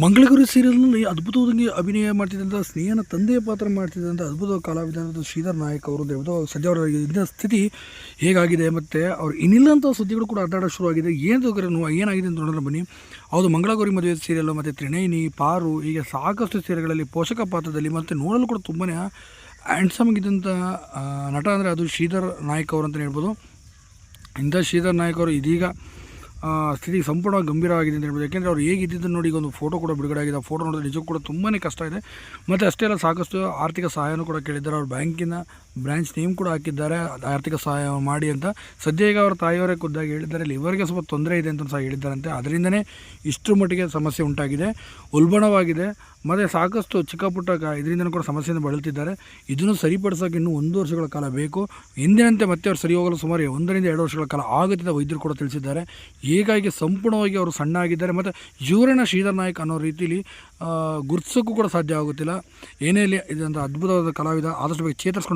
ಮಂಗಳಗುರು ಸೀರಿಯಲ್ನಲ್ಲಿ ಅದ್ಭುತವಾಗಿ ಅಭಿನಯ ಮಾಡ್ತಿದ್ದಂಥ, ಸ್ನೇಹನ ತಂದೆಯ ಪಾತ್ರ ಮಾಡ್ತಿದ್ದಂಥ ಅದ್ಭುತ ಕಲಾವಿದ ಶ್ರೀಧರ್ ನಾಯಕ್ ಅವರು ಅಂತ ಹೇಳ್ಬೋದು ಸದ್ಯ ಅವರ ಇದ್ದ ಸ್ಥಿತಿ ಹೇಗಾಗಿದೆ ಮತ್ತು ಅವ್ರು ಇನ್ನಿಲ್ಲಂಥ ಸುದ್ದಿಗಳು ಕೂಡ ಅಡ್ಡಾಡೋಕೆ ಶುರುವಾಗಿದೆ. ಏನು ಏನಾಗಿದೆ ಅಂತ ನೋಡೋಣ ಬನ್ನಿ. ಹೌದು, ಮಂಗಳಗೌರಿ ಮದುವೆ ಸೀರಿಯಲ್ಲು ಮತ್ತು ತ್ರಿನೇನಿ, ಪಾರು ಹೀಗೆ ಸಾಕಷ್ಟು ಸೀರೆಗಳಲ್ಲಿ ಪೋಷಕ ಪಾತ್ರದಲ್ಲಿ ಮತ್ತು ನೋಡಲು ಕೂಡ ತುಂಬಾ ಹ್ಯಾಂಡ್ಸಮ್ ಆಗಿದ್ದಂಥ ನಟ ಅಂದರೆ ಅದು ಶ್ರೀಧರ್ ನಾಯಕ್ ಅವರು ಅಂತಲೇ ಹೇಳ್ಬೋದು. ಇಂಥ ಶ್ರೀಧರ್ ನಾಯಕ್ ಅವರು ಇದೀಗ ಸ್ಥಿತಿ ಸಂಪೂರ್ಣವಾಗಿ ಗಂಭೀರವಾಗಿದೆ ಅಂತ ಹೇಳ್ಬೋದು. ಯಾಕೆಂದರೆ ಅವ್ರು ಹೇಗಿದ್ದನ್ನು ನೋಡಿ ಈಗ ಒಂದು ಫೋಟೋ ಕೂಡ ಬಿಡುಗಡೆ ಆಗಿದೆ ಆ ಫೋಟೋ ನೋಡಿದ್ರೆ ನಿಜಕ್ಕೂ ಕೂಡ ತುಂಬಾ ಕಷ್ಟ ಇದೆ. ಮತ್ತು ಅಷ್ಟೇ ಅಲ್ಲ, ಸಾಕಷ್ಟು ಆರ್ಥಿಕ ಸಹಾಯನೂ ಕೂಡ ಕೇಳಿದ್ದಾರೆ. ಅವ್ರ ಬ್ಯಾಂಕಿನ ಬ್ರ್ಯಾಂಚ್ ನೇಮ್ ಕೂಡ ಹಾಕಿದ್ದಾರೆ. ಆರ್ಥಿಕ ಸಹಾಯ ಮಾಡಿ ಅಂತ ಸದ್ಯ ಈಗ ಅವ್ರ ತಾಯಿಯವರೇ ಖುದ್ದಾಗಿ ಹೇಳಿದ್ದಾರೆ. ಲಿವರ್ಗೆ ಸ್ವಲ್ಪ ತೊಂದರೆ ಇದೆ ಅಂತ ಸಹ ಹೇಳಿದ್ದಾರಂತೆ. ಅದರಿಂದನೇ ಇಷ್ಟರ ಮಟ್ಟಿಗೆ ಸಮಸ್ಯೆ ಉಂಟಾಗಿದೆ. ಉಲ್ಬಣವಾಗಿದೆ. ಮತ್ತು ಸಾಕಷ್ಟು ಚಿಕ್ಕ ಪುಟ್ಟ ಇದರಿಂದನೂ ಕೂಡ ಸಮಸ್ಯೆಯಿಂದ ಬಳಲುತ್ತಿದ್ದಾರೆ ಇದನ್ನು ಸರಿಪಡಿಸೋಕೆ ಇನ್ನೂ ಒಂದು ವರ್ಷಗಳ ಕಾಲ ಬೇಕು. ಎಂದಿನಂತೆ ಮತ್ತೆ ಅವ್ರು ಸರಿ ಹೋಗಲು ಸುಮಾರು ಒಂದರಿಂದ ಎರಡು ವರ್ಷಗಳ ಕಾಲ ಆಗುತ್ತಿದ್ದ ವೈದ್ಯರು ಕೂಡ ತಿಳಿಸಿದ್ದಾರೆ. ಹೀಗಾಗಿ ಸಂಪೂರ್ಣವಾಗಿ ಅವರು ಸಣ್ಣ ಆಗಿದ್ದಾರೆ ಮತ್ತು ಇವರನ್ನ ಶ್ರೀಧರ್ ನಾಯಕ್ ಅನ್ನೋ ರೀತಿಲಿ ಗುರ್ತಿಸೋಕ್ಕೂ ಕೂಡ ಸಾಧ್ಯ ಆಗುತ್ತಿಲ್ಲ. ಏನೇ ಇಲ್ಲಿ ಇದಂಥ ಅದ್ಭುತವಾದ ಕಲಾವಿದ, ಆದಷ್ಟು ಬಗ್ಗೆ ಚೇತರಿಸ್ಕೊಂಡು